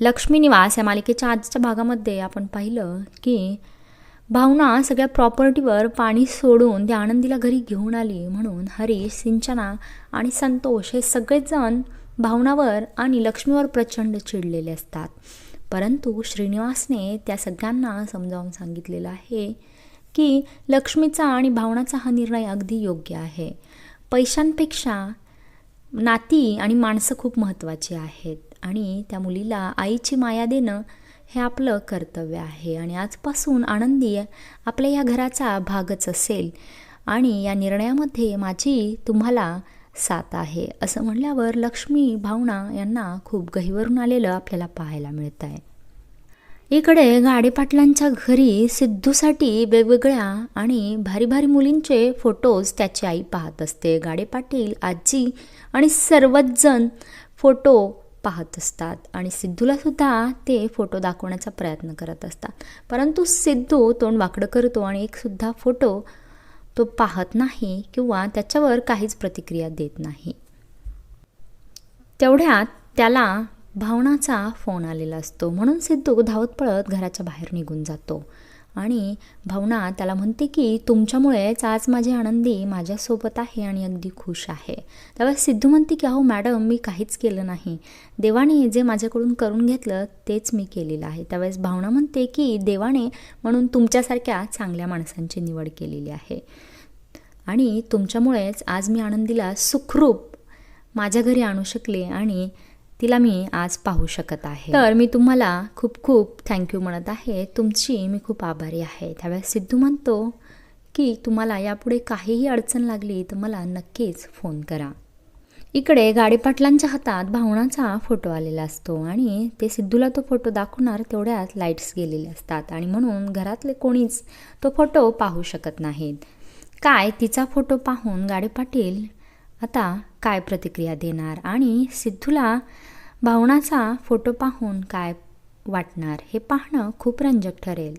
लक्ष्मी निवास या मालिकेच्या आजच्या भागामध्ये आपण पाहिलं की भावना सगळ्या प्रॉपर्टीवर पाणी सोडून त्या आनंदीला घरी घेऊन आली म्हणून हरीश सिंचना आणि संतोष हे सगळेजण भावनावर आणि लक्ष्मीवर प्रचंड चिडलेले असतात. परंतु श्रीनिवासने त्या सगळ्यांना समजावून सांगितलेलं आहे की लक्ष्मीचा आणि भावनाचा हा निर्णय अगदी योग्य आहे. पैशांपेक्षा नाती आणि माणसं खूप महत्त्वाची आहेत. आणि त्या मुलीला आईची माया देणं हे आपलं कर्तव्य आहे. आणि आजपासून आनंदी आपल्या या घराचा भागच असेल. आणि या निर्णयामध्ये माझी तुम्हाला साथ आहे. असं म्हणल्यावर लक्ष्मी भावना यांना खूप गहिवरून आलेलं आपल्याला पाहायला मिळत आहे इकडे गाडेपाटलांच्या घरी सिद्धूसाठी वेगवेगळ्या आणि भारी भारी मुलींचे फोटोज त्याची आई पाहत असते. गाडे पाटील आजी आणि सर्वच जण फोटो पाहत असतात. आणि सिद्धूला सुद्धा ते फोटो दाखवण्याचा प्रयत्न करत असतात. परंतु सिद्धू तोंड वाकडं करतो आणि एक सुद्धा फोटो तो पाहत नाही किंवा त्याच्यावर काहीच प्रतिक्रिया देत नाही. तेवढ्यात त्याला भावनाचा फोन आलेला असतो. म्हणून सिद्धू धावत पळत घराच्या बाहेर निघून जातो. आणि भावना त्याला म्हणते की तुमच्यामुळेच आज माझी आनंदी माझ्यासोबत आहे आणि अगदी खुश आहे. त्यावेळेस सिद्धू म्हणते की अहो मॅडम मी काहीच केलं नाही. देवाने जे माझ्याकडून करून घेतलं तेच मी केलेलं आहे. त्यावेळेस भावना म्हणते की देवाने म्हणून तुमच्यासारख्या चांगल्या माणसांची निवड केलेली आहे. आणि तुमच्यामुळेच आज मी आनंदीला सुखरूप माझ्या घरी आणू शकले आणि तिला मी आज पाहू शकत आहे. तर मी तुम्हाला खूप खूप थँक्यू म्हणत आहे. तुमची मी खूप आभारी आहे. त्यावेळेस सिद्धू म्हणतो की तुम्हाला यापुढे काहीही अडचण लागली तर मला नक्कीच फोन करा. इकडे गाडीपाटलांच्या हातात भावनाचा फोटो आलेला असतो आणि ते सिद्धूला तो फोटो दाखवणार तेवढ्यात लाईट्स गेलेले असतात आणि म्हणून घरातले कोणीच तो फोटो पाहू शकत नाहीत. काय तिचा फोटो पाहून गाडे पाटील आता काय प्रतिक्रिया देणार आणि सिद्धूला भावनाचा फोटो पाहून काय वाटणार हे पाहणं खूप रंजक ठरेल.